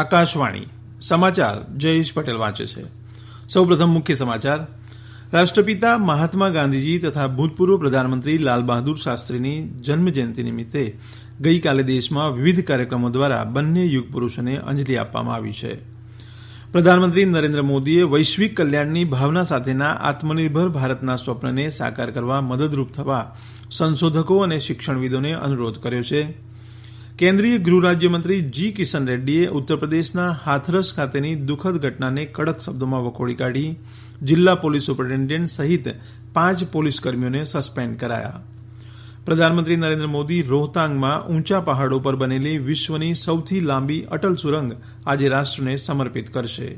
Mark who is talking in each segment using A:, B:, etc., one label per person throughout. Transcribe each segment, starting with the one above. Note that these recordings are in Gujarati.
A: આકાશવાણી સમાચાર જયેશ પટેલ વાંચે છે સૌપ્રથમ મુખ્ય સમાચાર રાષ્ટ્રપિતા મહાત્મા ગાંધીજી તથા ભૂતપૂર્વ પ્રધાનમંત્રી લાલબહાદુર શાસ્ત્રીની જન્મજયંતિ નિમિત્તે ગઈકાલે દેશમાં વિવિધ કાર્યક્રમો દ્વારા બંને યુગ પુરૂષોને અંજલિ આપવામાં આવી છે પ્રધાનમંત્રી નરેન્દ્ર મોદીએ વૈશ્વિક કલ્યાણની ભાવના સાથેના આત્મનિર્ભર ભારતના સ્વપ્નને સાકાર કરવા મદદરૂપ થવા સંશોધકો અને શિક્ષણવિદોને અનુરોધ કર્યો છે કેન્દ્રીય ગૃહ રાજ્યમંત્રી જી કિશન રેડ્ડીએ ઉત્તરપ્રદેશના હાથરસ ખાતેની દુઃખદ ઘટનાને કડક શબ્દોમાં વખોડી કાઢી જિલ્લા પોલીસ સુપ્રિન્ટેન્ડન્ટ સહિત પાંચ પોલીસકર્મીઓને સસ્પેન્ડ કરાયા પ્રધાનમંત્રી નરેન્દ્ર મોદી રોહતાંગમાં ઊંચા પહાડો પર બનેલી વિશ્વની સૌથી લાંબી અટલ સુરંગ આજે રાષ્ટ્રને સમર્પિત કરશે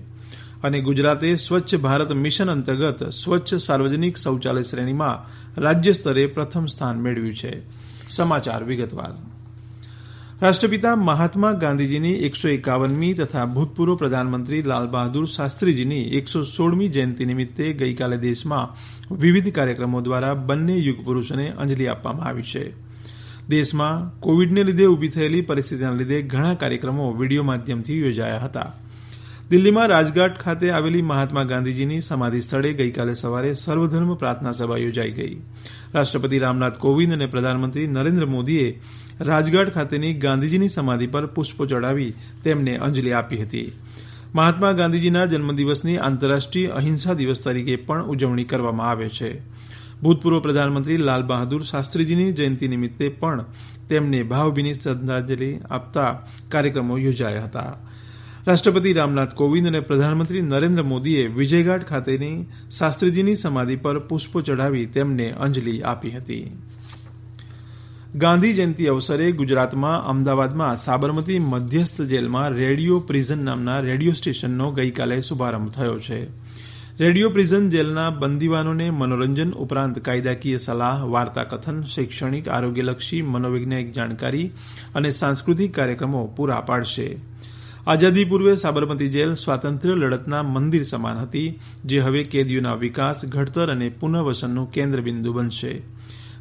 A: અને ગુજરાતે સ્વચ્છ ભારત મિશન અંતર્ગત સ્વચ્છ સાર્વજનિક શૌચાલય શ્રેણીમાં રાજ્ય સ્તરે પ્રથમ સ્થાન મેળવ્યું છે સમાચાર વિગતવાર રાષ્ટ્રપિતા મહાત્મા ગાંધીજીની એકસો એકાવનમી તથા ભૂતપૂર્વ પ્રધાનમંત્રી લાલબહાદુર શાસ્ત્રીજીની એકસો સોળમી જયંતિ નિમિત્તે ગઈકાલે દેશમાં વિવિધ કાર્યક્રમો દ્વારા બંને યુગપુરૂષોને અંજલિ આપવામાં આવી છે દેશમાં કોવિડને લીધે ઊભી થયેલી પરિસ્થિતિના લીધે ઘણા કાર્યક્રમો વિડીયો માધ્યમથી યોજાયા હતાં દિલ્હીમાં રાજઘાટ ખાતે આવેલી મહાત્મા ગાંધીજીની સમાધિ સ્થળે ગઈકાલે સવારે સર્વધર્મ પ્રાર્થના સભા યોજાઈ ગઈ રાષ્ટ્રપતિ રામનાથ કોવિંદ અને પ્રધાનમંત્રી નરેન્દ્ર મોદીએ રાજઘાટ ખાતેની ગાંધીજીની સમાધિ પર પુષ્પો ચઢાવી તેમને અંજલિ આપી હતી મહાત્મા ગાંધીજીના જન્મદિવસની આંતરરાષ્ટ્રીય અહિંસા દિવસ તરીકે પણ ઉજવણી કરવામાં આવે છે ભૂતપૂર્વ પ્રધાનમંત્રી લાલ બહાદુર શાસ્ત્રીજીની જયંતિ નિમિત્તે પણ તેમને ભાવભીની શ્રદ્ધાંજલિ આપતા કાર્યક્રમો યોજાયા હતા રાષ્ટ્રપતિ રામનાથ કોવિંદ અને પ્રધાનમંત્રી નરેન્દ્ર મોદીએ વિજયઘાટ ખાતેની શાસ્ત્રીજીની સમાધિ પર પુષ્પો ચઢાવી તેમને અંજલિ આપી હતી ગાંધી જયંતિ અવસરે ગુજરાતમાં અમદાવાદમાં સાબરમતી મધ્યસ્થ જેલમાં રેડિયો પ્રિઝન નામના રેડિયો સ્ટેશનનો ગઈકાલે શુભારંભ થયો છે રેડિયો પ્રિઝન જેલના બંદીવાનોને મનોરંજન ઉપરાંત કાયદાકીય સલાહ વાર્તાકથન શૈક્ષણિક આરોગ્યલક્ષી મનોવૈજ્ઞાનિક જાણકારી અને સાંસ્કૃતિક કાર્યક્રમો પૂરા પાડશે આઝાદી પૂર્વે સાબરમતી જેલ સ્વાતંત્ર્ય લડતના મંદિર સમાન હતી જે હવે કેદીઓના વિકાસ ઘડતર અને પુનઃવસનનું કેન્દ્રબિંદુ બનશે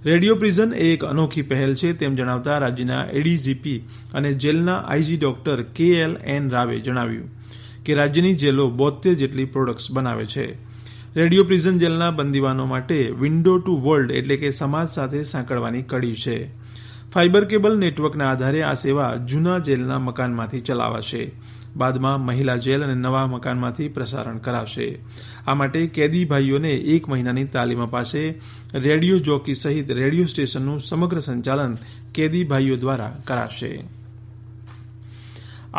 A: રેડિયો પ્રિઝન એ એક અનોખી પહેલ છે તેમ જણાવતા રાજ્યના એડીજીપી અને જેલના IG doctor K L N રાવે જણાવ્યું કે રાજ્યની જેલો બોતેર જેટલી પ્રોડક્ટ્સ બનાવે છે રેડિયો પ્રિઝન જેલના બંદીવાનો માટે વિન્ડો ટુ વર્લ્ડ એટલે કે સમાજ સાથે સાંકળવાની કડી છે ફાઇબર કેબલ નેટવર્કના આધારે આ સેવા જૂના જેલના મકાનમાંથી ચલાવાશે બાદમાં મહિલા જેલ અને નવા મકાનમાંથી પ્રસારણ કરાશે આ માટે કેદી ભાઈઓને એક મહિનાની તાલીમ અપાશે રેડિયો જોકી સહિત રેડિયો સ્ટેશનનું સમગ્ર સંચાલન કેદી ભાઈઓ દ્વારા કરાશે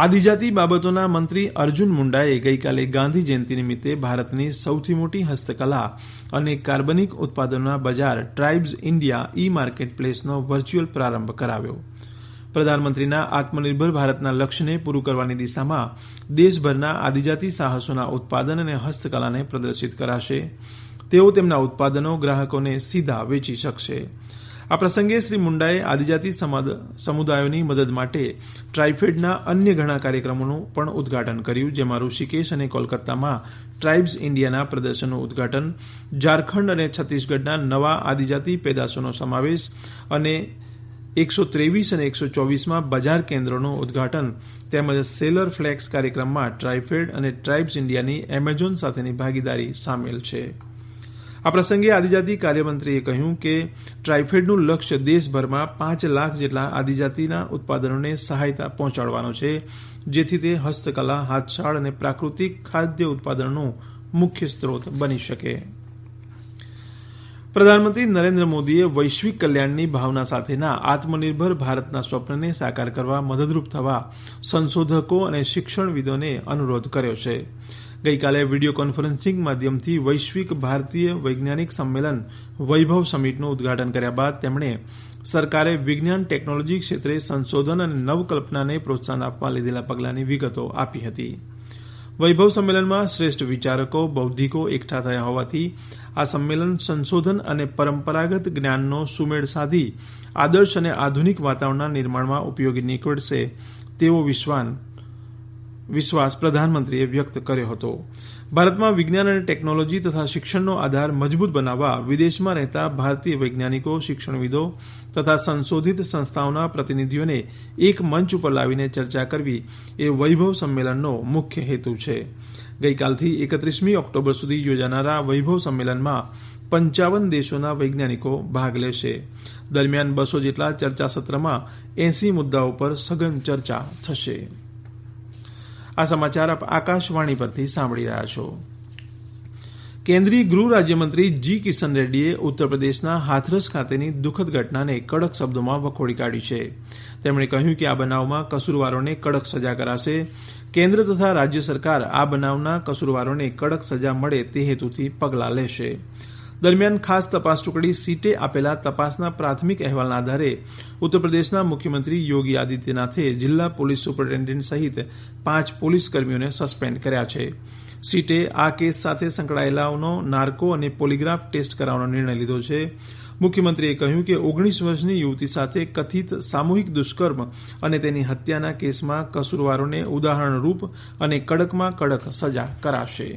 A: આદિજાતિ બાબતોના મંત્રી અર્જુન મુંડાએ ગઈકાલે ગાંધી જયંતિ નિમિત્તે ભારતની સૌથી મોટી હસ્તકલા અને કાર્બનિક ઉત્પાદનોના બજાર ટ્રાઇબ્સ ઇન્ડિયા ઈ માર્કેટ પ્લેસનો વર્ચ્યુઅલ પ્રારંભ કરાવ્યો પ્રધાનમંત્રીના આત્મનિર્ભર ભારતના લક્ષ્યને પૂરું કરવાની દિશામાં દેશભરના આદિજાતિ સાહસોના ઉત્પાદન અને હસ્તકલાને પ્રદર્શિત કરાશે તેઓ તેમના ઉત્પાદનો ગ્રાહકોને સીધા વેચી શકશે આ પ્રસંગે શ્રી મુંડાએ આદિજાતિ સમુદાયોની મદદ માટે ટ્રાઇફેડના અન્ય ઘણા કાર્યક્રમોનું પણ ઉદઘાટન કર્યું જેમાં ઋષિકેશ અને કોલકાતામાં ટ્રાઇબ્સ ઇન્ડિયાના પ્રદર્શનનું ઉદઘાટન ઝારખંડ અને છત્તીસગઢના નવા આદિજાતિ પેદાશોનો સમાવેશ અને એકસો ત્રેવીસ અને એકસો ચોવીસમાં બજાર કેન્દ્રોનું ઉદઘાટન તેમજ સેલર ફ્લેક્સ કાર્યક્રમમાં ટ્રાઇફેડ અને ટ્રાઇબ્સ ઇન્ડિયાની એમેઝોન સાથેની ભાગીદારી સામેલ છે આ પ્રસંગે આદિજાતિ કાર્યમંત્રીએ કહ્યું કે ટ્રાઇફેડનું લક્ષ્ય દેશભરમાં પાંચ લાખ જેટલા આદિજાતિના ઉત્પાદનોને સહાયતા પહોંચાડવાનો છે જેથી તે હસ્તકલા હાથશાળ અને પ્રાકૃતિક ખાદ્ય ઉત્પાદનોનો મુખ્ય સ્ત્રોત બની શકે પ્રધાનમંત્રી નરેન્દ્ર મોદીએ વૈશ્વિક કલ્યાણની ભાવના સાથેના આત્મનિર્ભર ભારતના સ્વપ્નને સાકાર કરવા મદદરૂપ થવા સંશોધકો અને શિક્ષણવિદોને અનુરોધ કર્યો છે ગઈકાલે વીડિયો કોન્ફરન્સિંગ માધ્યમથી વૈશ્વિક ભારતીય વૈજ્ઞાનિક સંમેલન વૈભવ સમિટનું ઉદઘાટન કર્યા બાદ તેમણે સરકારે વિજ્ઞાન ટેકનોલોજી ક્ષેત્રે સંશોધન અને નવકલ્પનાને પ્રોત્સાહન આપવા લીધેલા પગલાંની વિગતો આપી હતી વૈભવ સંમેલનમાં શ્રેષ્ઠ વિચારકો બૌદ્ધિકો એકઠા થયા હોવાથી આ સંમેલન સંશોધન અને પરંપરાગત જ્ઞાનનો સુમેળ સાધી આદર્શ અને આધુનિક વાતાવરણના નિર્માણમાં ઉપયોગી નીકળશે તેવો વિશ્વાસ વિશ્વાસ પ્રધાનમંત્રીએ વ્યક્ત કર્યો હતો ભારતમાં વિજ્ઞાન અને ટેકનોલોજી તથા શિક્ષણનો આધાર મજબૂત બનાવવા વિદેશમાં રહેતા ભારતીય વૈજ્ઞાનિકો શિક્ષણવિદો તથા સંશોધિત સંસ્થાઓના પ્રતિનિધિઓને એક મંચ ઉપર લાવીને ચર્ચા કરવી એ વૈભવ સંમેલનનો મુખ્ય હેતુ છે ગઈકાલથી એકત્રીસમી ઓક્ટોબર સુધી યોજાનારા વૈભવ સંમેલનમાં પંચાવન દેશોના વૈજ્ઞાનિકો ભાગ લેશે દરમિયાન બસો જેટલા ચર્ચા સત્રમાં એંસી મુદ્દાઓ પર સઘન ચર્ચા થશે આ સમાચાર આપ આકાશવાણી પરથી સાંભળી રહ્યા છો કેન્દ્રીય ગૃહ રાજ્યમંત્રી જી કિશન રેડ્ડીએ ઉત્તરપ્રદેશના હાથરસ ખાતેની દુઃખદ ઘટનાને કડક શબ્દોમાં વખોડી કાઢી છે તેમણે કહ્યું કે આ બનાવમાં કસૂરવારોને કડક સજા કરાશે કેન્દ્ર તથા રાજ્ય સરકાર આ બનાવના કસૂરવારોને કડક સજા મળે તે હેતુથી પગલાં લેશે દરમિયાન ખાસ તપાસ ટુકડી સીટે આપેલા તપાસના પ્રાથમિક અહેવાલના આધારે ઉત્તરપ્રદેશના મુખ્યમંત્રી યોગી આદિત્યનાથે જિલ્લા પોલીસ સુપ્રિટેન્ડન્ટ સહિત પાંચ પોલીસ કર્મીઓને સસ્પેન્ડ કર્યા છે સીટે આ કેસ સાથે સંકળાયેલાઓનો નાર્કો અને પોલીગ્રાફ ટેસ્ટ કરાવવાનો નિર્ણય લીધો છે મુખ્યમંત્રીએ કહ્યું કે ઓગણીસ વર્ષની યુવતી સાથે કથિત સામૂહિક દુષ્કર્મ અને તેની હત્યાના કેસમાં કસૂરવારોને ઉદાહરણરૂપ અને કડકમાં કડક સજા કરાશે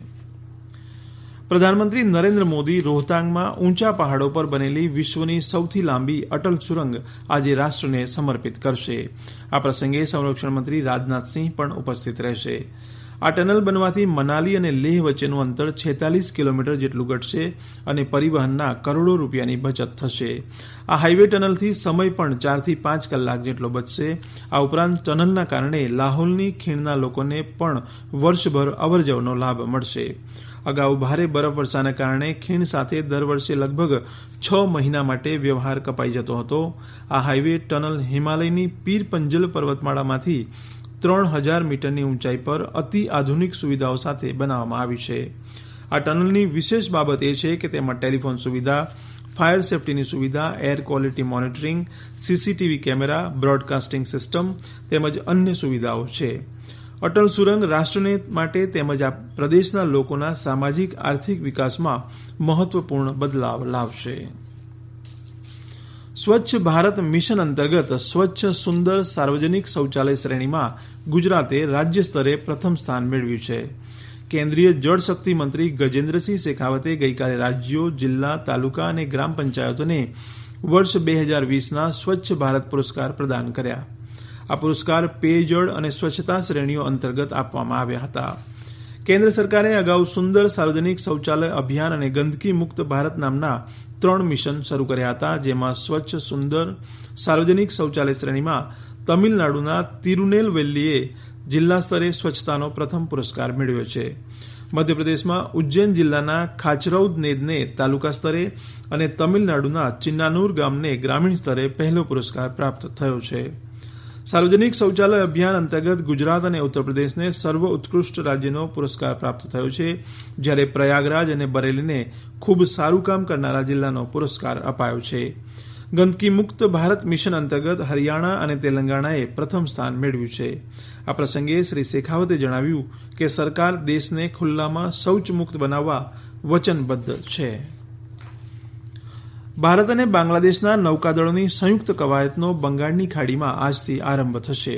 A: પ્રધાનમંત્રી નરેન્દ્ર મોદી રોહતાંગમાં ઊંચા પહાડો પર બનેલી વિશ્વની સૌથી લાંબી અટલ સુરંગ આજે રાષ્ટ્રને સમર્પિત કરશે આ પ્રસંગે સંરક્ષણ મંત્રી રાજનાથસિંહ પણ ઉપસ્થિત રહેશે આ ટનલ બનવાથી મનાલી અને લેહ વચ્ચેનું અંતર છેતાલીસ કિલોમીટર જેટલું ઘટશે અને પરિવહનના કરોડો રૂપિયાની બચત થશે આ હાઇવે ટનલથી સમય પણ ચારથી પાંચ કલાક જેટલો બચશે આ ઉપરાંત ટનલના કારણે લાહુલની ખીણના લોકોને પણ વર્ષભર અવરજવરનો લાભ મળશે અગાઉ ભારે બરફવર્ષાને કારણે ખીણ સાથે દર વર્ષે લગભગ છ મહિના માટે વ્યવહાર કપાઈ જતો હતો આ હાઇવે ટનલ હિમાલયની પીર પંજલ પર્વતમાળામાંથી ત્રણ હજાર મીટરની ઊંચાઈ પર અતિ આધુનિક સુવિધાઓ સાથે બનાવવામાં આવી છે આ ટનલની વિશેષ બાબત એ છે કે તેમાં ટેલિફોન સુવિધા ફાયર સેફટીની સુવિધા air quality monitoring CCTV camera broadcasting system તેમજ અન્ય સુવિધાઓ છે અટલ સુરંગ રાષ્ટ્રને માટે તેમજ આ પ્રદેશના લોકોના સામાજિક આર્થિક વિકાસમાં મહત્વપૂર્ણ બદલાવ લાવશે સ્વચ્છ ભારત મિશન અંતર્ગત સ્વચ્છ સુંદર સાર્વજનિક શૌચાલય શ્રેણીમાં ગુજરાતે રાજ્ય સ્તરે પ્રથમ સ્થાન મેળવ્યું છે કેન્દ્રીય જળશક્તિ મંત્રી ગજેન્દ્રસિંહ શેખાવતે ગઈકાલે રાજ્યો જિલ્લા તાલુકા અને ગ્રામ પંચાયતોને વર્ષ બે હજાર વીસના સ્વચ્છ ભારત પુરસ્કાર પ્રદાન કર્યા આ પુરસ્કાર પેયજળ અને સ્વચ્છતા શ્રેણીઓ અંતર્ગત આપવામાં આવ્યા હતા કેન્દ્ર સરકારે અગાઉ સુંદર સાર્વજનિક શૌચાલય અભિયાન અને ગંદકી મુક્ત ભારત નામના ત્રણ મિશન શરૂ કર્યા હતા જેમાં સ્વચ્છ સુંદર સાર્વજનિક શૌચાલય શ્રેણીમાં તમિલનાડુના તિરુનેલવેલ્લીએ જિલ્લા સ્તરે સ્વચ્છતાનો પ્રથમ પુરસ્કાર મેળવ્યો છે મધ્યપ્રદેશમાં ઉજ્જૈન જિલ્લાના ખાચરૌદ નેદને તાલુકા સ્તરે અને તમિલનાડુના ચિન્નાનુર ગામને ગ્રામીણ સ્તરે પહેલો પુરસ્કાર પ્રાપ્ત થયો છે સાર્વજનિક શૌચાલય અભિયાન અંતર્ગત ગુજરાત અને ઉત્તરપ્રદેશને સર્વોત્કૃષ્ટ રાજ્યનો પુરસ્કાર પ્રાપ્ત થયો છે જ્યારે પ્રયાગરાજ અને બરેલીને ખૂબ સારું કામ કરનારા જિલ્લાનો પુરસ્કાર અપાયો છે ગંદકી મુક્ત ભારત મિશન અંતર્ગત હરિયાણા અને તેલંગાણાએ પ્રથમ સ્થાન મેળવ્યું છે આ પ્રસંગે શ્રી શેખાવતે જણાવ્યું કે સરકાર દેશને ખુલ્લામાં શૌચમુક્ત બનાવવા વચનબદ્ધ છે ભારત અને બાંગ્લાદેશના નૌકાદળોની સંયુક્ત કવાયતનો બંગાળની ખાડીમાં આજથી આરંભ થશે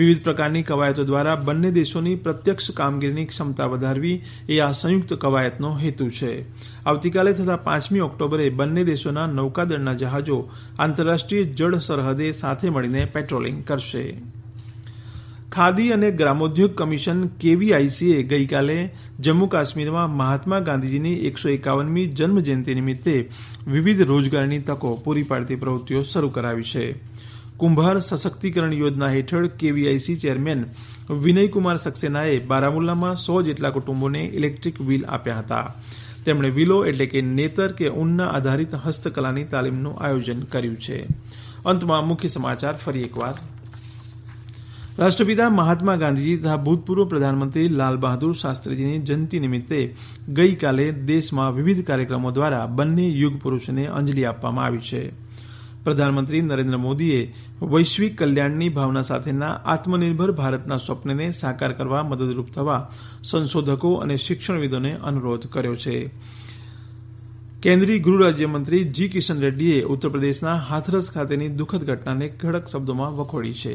A: વિવિધ પ્રકારની કવાયતો દ્વારા બંને દેશોની પ્રત્યક્ષ કામગીરીની ક્ષમતા વધારવી એ આ સંયુક્ત કવાયતનો હેતુ છે આવતીકાલે થતા પાંચમી ઓક્ટોબરે બંને દેશોના નૌકાદળના જહાજો આંતરરાષ્ટ્રીય જળ સરહદે સાથે મળીને પેટ્રોલિંગ કરશે ખાદી અને ગ્રામોદ્યોગ કમિશન કેવીઆઈસીએ ગઈકાલે જમ્મુ કાશ્મીરમાં મહાત્મા ગાંધીજીની એકસો એકાવનમી જન્મજયંતિ નિમિત્તે વિવિધ રોજગારની તકો પૂરી પાડતી પ્રવૃત્તિઓ શરૂ કરાવી છે કુંભાર સશક્તિકરણ યોજના હેઠળ કેવીઆઈસી ચેરમેન વિનયકુમાર સક્સેનાએ બારામુલ્લામાં સો જેટલા કુટુંબોને ઇલેક્ટ્રિક વ્હીલ આપ્યા હતા તેમણે વિલો એટલે કે નેતર કે ઊનના આધારિત હસ્તકલાની તાલીમનું આયોજન કર્યું છે અંતમાં મુખ્ય સમાચાર ફરી એકવાર રાષ્ટ્રપિતા મહાત્મા ગાંધીજી તથા ભૂતપૂર્વ પ્રધાનમંત્રી લાલબહાદુર શાસ્ત્રીજીની જયંતિ નિમિત્તે ગઈકાલે દેશમાં વિવિધ કાર્યક્રમો દ્વારા બંને યુગપુરૂષોને અંજલિ આપવામાં આવી છે પ્રધાનમંત્રી નરેન્દ્ર મોદીએ વૈશ્વિક કલ્યાણની ભાવના સાથેના આત્મનિર્ભર ભારતના સ્વપ્નને સાકાર કરવા મદદરૂપ થવા સંશોધકો અને શિક્ષણવિદોને અનુરોધ કર્યો છે કેન્દ્રીય ગૃહ રાજ્યમંત્રી જી કિશન રેડ્ડીએ ઉત્તરપ્રદેશના હાથરસ ખાતેની દુઃખદ ઘટનાને કડક શબ્દોમાં વખોડી છે